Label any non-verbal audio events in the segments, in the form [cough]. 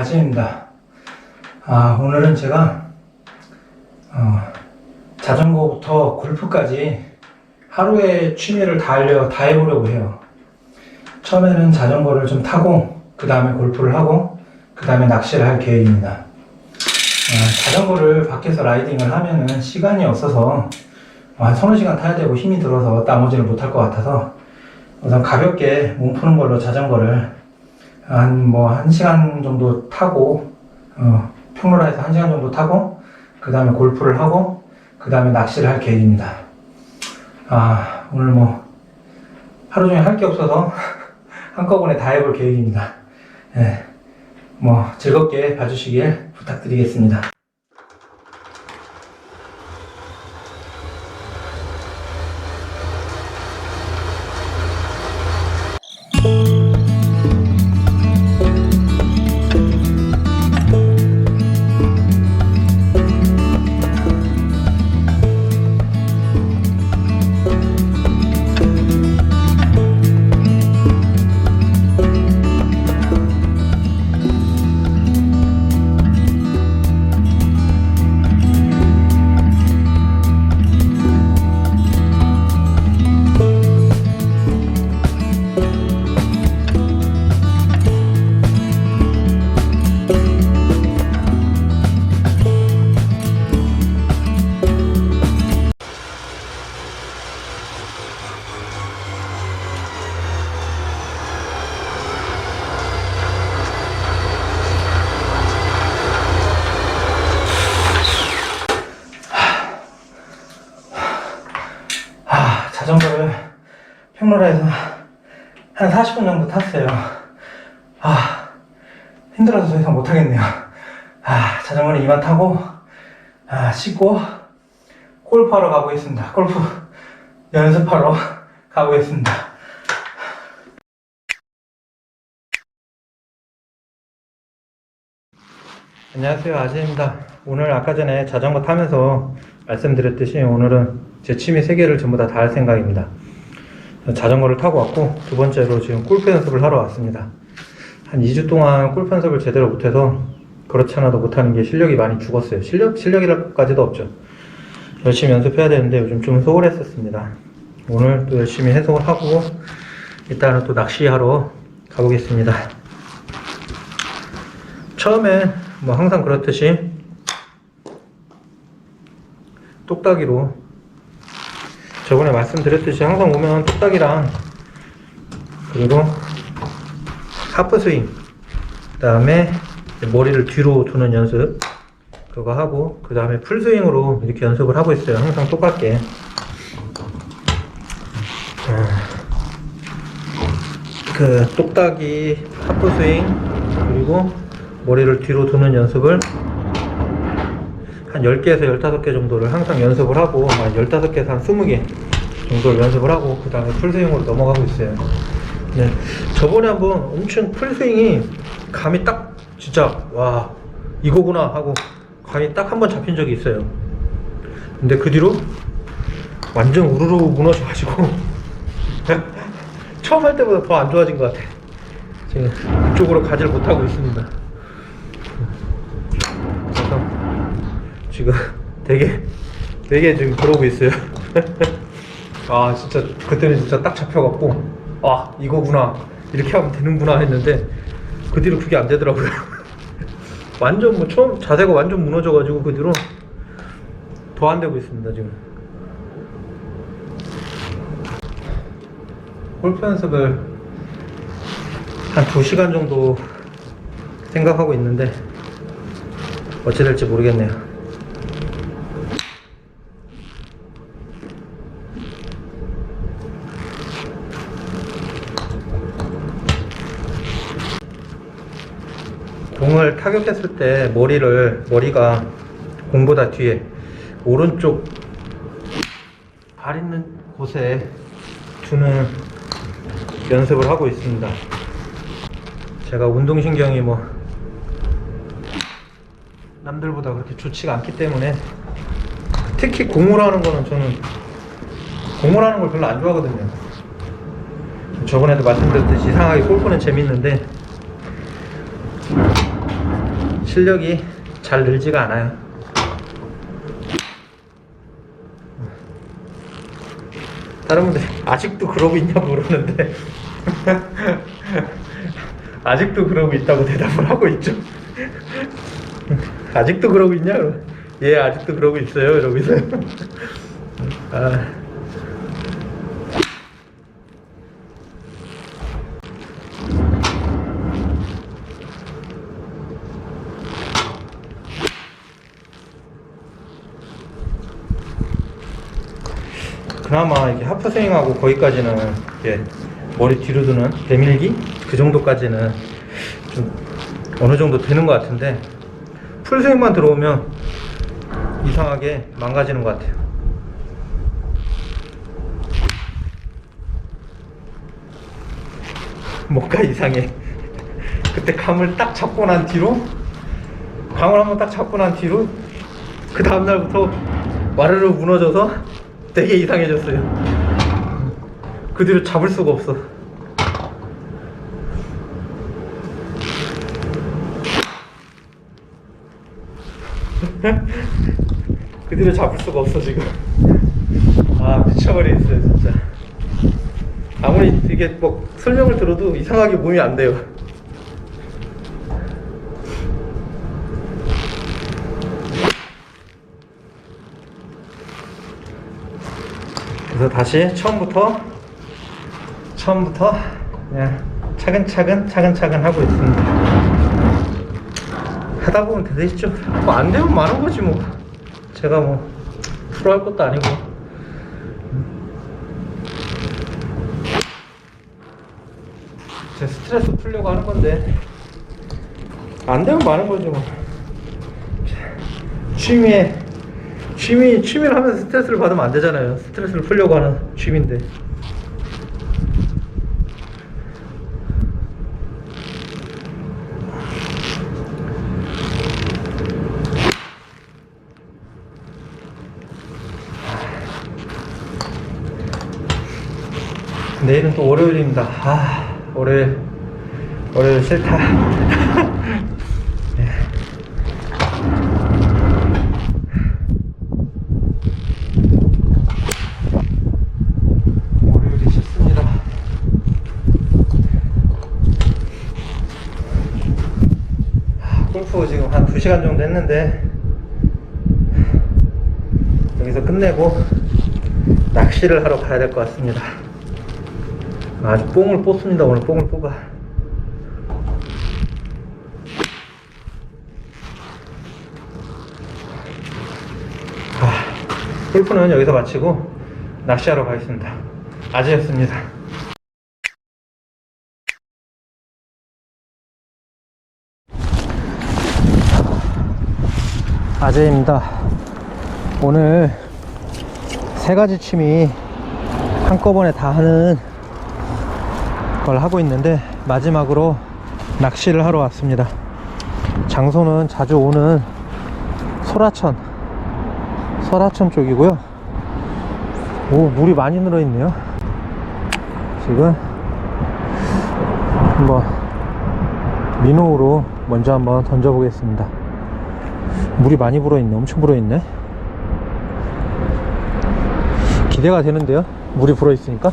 아재입니다. 아, 오늘은 제가 어, 자전거부터 골프까지 하루에 취미를 다 하려 다 해보려고 해요. 처음에는 자전거를 좀 타고 그 다음에 골프를 하고 그 다음에 낚시를 할 계획입니다. 어, 자전거를 밖에서 라이딩을 하면은 시간이 없어서 어, 한 서너 시간 타야 되고 힘이 들어서 나머지를 못할 것 같아서 우선 가볍게 몸 푸는 걸로 자전거를 한 뭐 한 시간 정도 타고 어, 평로라에서 한 시간 정도 타고 그 다음에 골프를 하고 그 다음에 낚시를 할 계획입니다. 아 오늘 뭐 하루 종일 할 게 없어서 [laughs] 한꺼번에 다 해볼 계획입니다. 예, 뭐 즐겁게 봐주시길 부탁드리겠습니다. 평로라에서 한 40분 정도 탔어요. 아, 힘들어서 더 이상 못하겠네요. 아, 자전거는 이만 타고, 아, 씻고, 골프하러 가보겠습니다. 골프 연습하러 가보겠습니다. 안녕하세요. 아재입니다. 오늘 아까 전에 자전거 타면서 말씀드렸듯이 오늘은 제 취미 세 개를 전부 다 다 할 생각입니다. 자전거를 타고 왔고 두 번째로 지금 골프 연습을 하러 왔습니다. 한 2주 동안 골프 연습을 제대로 못해서 그렇지 않아도 못하는 게 실력이 많이 죽었어요. 실력, 실력이라까지도 없죠. 열심히 연습해야 되는데 요즘 좀 소홀했었습니다. 오늘 또 열심히 해석을 하고 일단은 또 낚시하러 가보겠습니다. 처음에 뭐 항상 그렇듯이 똑딱이로 저번에 말씀드렸듯이 항상 오면 똑딱이랑 그리고 하프 스윙 그 다음에 머리를 뒤로 두는 연습 그거 하고 그 다음에 풀 스윙으로 이렇게 연습을 하고 있어요. 항상 똑같게. 자, 그 똑딱이 하프 스윙 그리고 머리를 뒤로 두는 연습을 한 10개에서 15개 정도를 항상 연습을 하고 한 15개에서 한 20개 정도를 연습을 하고 그 다음에 풀스윙으로 넘어가고 있어요. 네, 저번에 한번 엄청 풀스윙이 감이 딱 진짜 와 이거구나 하고 감이 딱 한 번 잡힌 적이 있어요. 근데 그 뒤로 완전 우르르 무너져가지고 [laughs] 처음 할 때보다 더 안 좋아진 것 같아 지금 그쪽으로 가지를 못하고 있습니다 그래서 지금 [laughs] 되게 되게 지금 그러고 있어요. [laughs] 아 진짜 그때는 진짜 딱 잡혀갖고 아 이거구나 이렇게 하면 되는구나 했는데 그 뒤로 그게 안 되더라고요. [laughs] 완전 뭐 처음 자세가 완전 무너져가지고 그 뒤로 더 안 되고 있습니다 지금. 골프 연습을 한 2시간 정도 생각하고 있는데 어찌 될지 모르겠네요. 공을 타격했을 때 머리를 머리가 공보다 뒤에 오른쪽 발 있는 곳에 두는 연습을 하고 있습니다. 제가 운동신경이 뭐 남들보다 그렇게 좋지가 않기 때문에 특히 공을 하는 거는 저는 공을 하는 걸 별로 안 좋아하거든요. 저번에도 말씀드렸듯이 이상하게 골프는 재밌는데 실력이 잘 늘지가 않아요. 다른 분들 아직도 그러고 있냐고 그러는데 [laughs] 아직도 그러고 있다고 대답을 하고 있죠. [laughs] 아직도 그러고 있냐? 예, 아직도 그러고 있어요. 있어요. [laughs] 아. 그나마 이게 하프 스윙하고 거기까지는 이게 머리 뒤로 드는 배밀기 그 정도까지는 좀 어느 정도 되는 것 같은데 풀 스윙만 들어오면 이상하게 망가지는 것 같아요. 뭔가 이상해. [laughs] 그때 감을 딱 잡고 난 뒤로 감을 한번 딱 잡고 난 뒤로 그 다음 날부터 와르르 무너져서 되게 이상해졌어요. 그 뒤로 잡을 수가 없어. [laughs] 그 뒤로 잡을 수가 없어 지금. 아 미쳐버리겠어요 진짜. 아무리 이게 뭐 설명을 들어도 이상하게 몸이 안 돼요. 그래서 다시 처음부터 처음부터 그냥 차근차근 차근차근 하고 있습니다. 하다 보면 되겠죠. 뭐 안 되면 많은 거지 뭐. 제가 뭐 프로 할 것도 아니고. 제 스트레스 풀려고 하는 건데 안 되면 많은 거지 뭐. 취미에 취미 취미를 하면서 스트레스를 받으면 안 되잖아요. 스트레스를 풀려고 하는 취미인데. 내일은 또 월요일입니다. 아, 월요일, 월요일 싫다. 네. 월요일이 싫습니다. 아, 골프 지금 한 2시간 정도 했는데, 여기서 끝내고, 낚시를 하러 가야 될 것 같습니다. 아주 뽕을 뽑습니다. 오늘 뽕을 뽑아. 아, 골프는 여기서 마치고 낚시하러 가겠습니다. 아재였습니다. 아재입니다. 오늘 세 가지 취미 한꺼번에 다 하는 걸 하고 있는데 마지막으로 낚시를 하러 왔습니다. 장소는 자주 오는 소라천 설하천 쪽이고요. 오 물이 많이 늘어 있네요. 지금 한번 민호로 먼저 한번 던져 보겠습니다. 물이 많이 불어 있네. 엄청 불어 있네. 기대가 되는데요. 물이 불어 있으니까.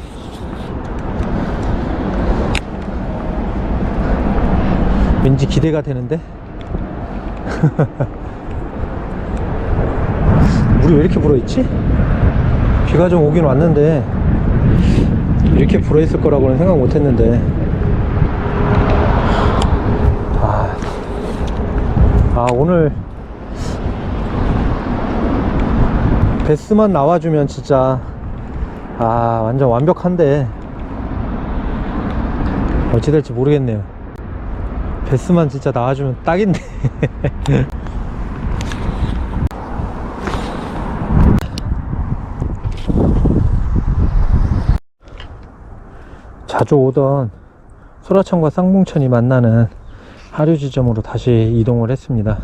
왠지 기대가 되는데 [laughs] 물이 왜 이렇게 불어있지? 비가 좀 오긴 왔는데 이렇게 불어있을 거라고는 생각 못 했는데 아, 아 오늘 베스만 나와주면 진짜 아 완전 완벽한데. 어찌 될지 모르겠네요. 베스만 진짜 나와주면 딱인데. [laughs] 자주 오던 소라천과 쌍봉천이 만나는 하류 지점으로 다시 이동을 했습니다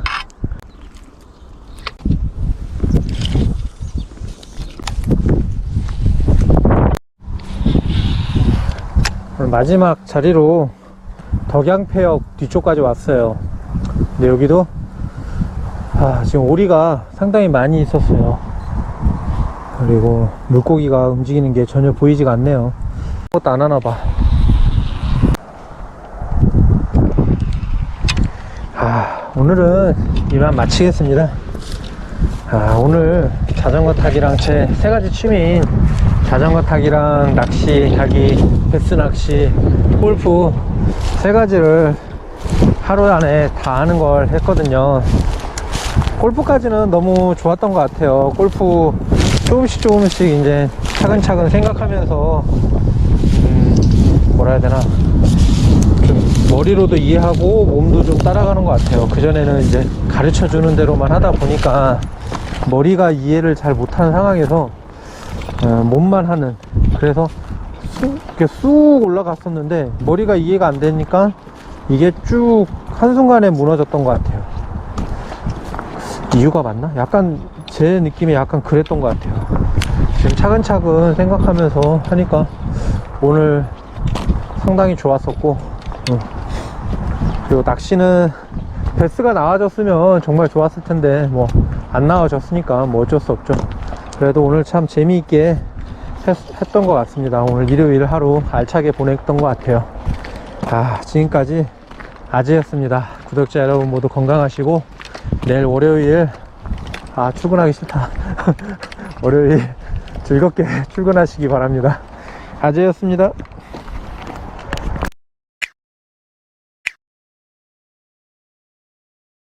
마지막 자리로 덕양폐역 뒤쪽까지 왔어요 근데 여기도 아, 지금 오리가 상당히 많이 있었어요. 그리고 물고기가 움직이는 게 전혀 보이지가 않네요. 아무것도 안 하나 봐. 아, 오늘은 이만 마치겠습니다. 아, 오늘 자전거 타기랑 제 세 가지 취미인 자전거 타기랑 낚시 타기, 베스 낚시, 골프 세 가지를 하루 안에 다 하는 걸 했거든요. 골프까지는 너무 좋았던 것 같아요. 골프 조금씩 조금씩 이제 차근차근 생각하면서 음, 뭐라 해야 되나 좀 머리로도 이해하고 몸도 좀 따라가는 것 같아요. 그 전에는 이제 가르쳐 주는 대로만 하다 보니까 머리가 이해를 잘 못하는 상황에서 어, 몸만 하는 그래서 쑥, 이렇게 쑥 올라갔었는데 머리가 이해가 안 되니까 이게 쭉 한순간에 무너졌던 것 같아요. 이유가 맞나? 약간 제 느낌이 약간 그랬던 것 같아요. 지금 차근차근 생각하면서 하니까 오늘 상당히 좋았었고 어. 그리고 낚시는 베스가 나와줬으면 정말 좋았을 텐데 뭐 안 나와줬으니까 뭐 어쩔 수 없죠. 그래도 오늘 참 재미있게 했, 던 것 같습니다. 오늘 일요일 하루 알차게 보냈던 것 같아요. 아 지금까지 아재였습니다. 구독자 여러분 모두 건강하시고 내일 월요일 아 출근하기 싫다. [laughs] 월요일 즐겁게 출근하시기 바랍니다. 아재였습니다.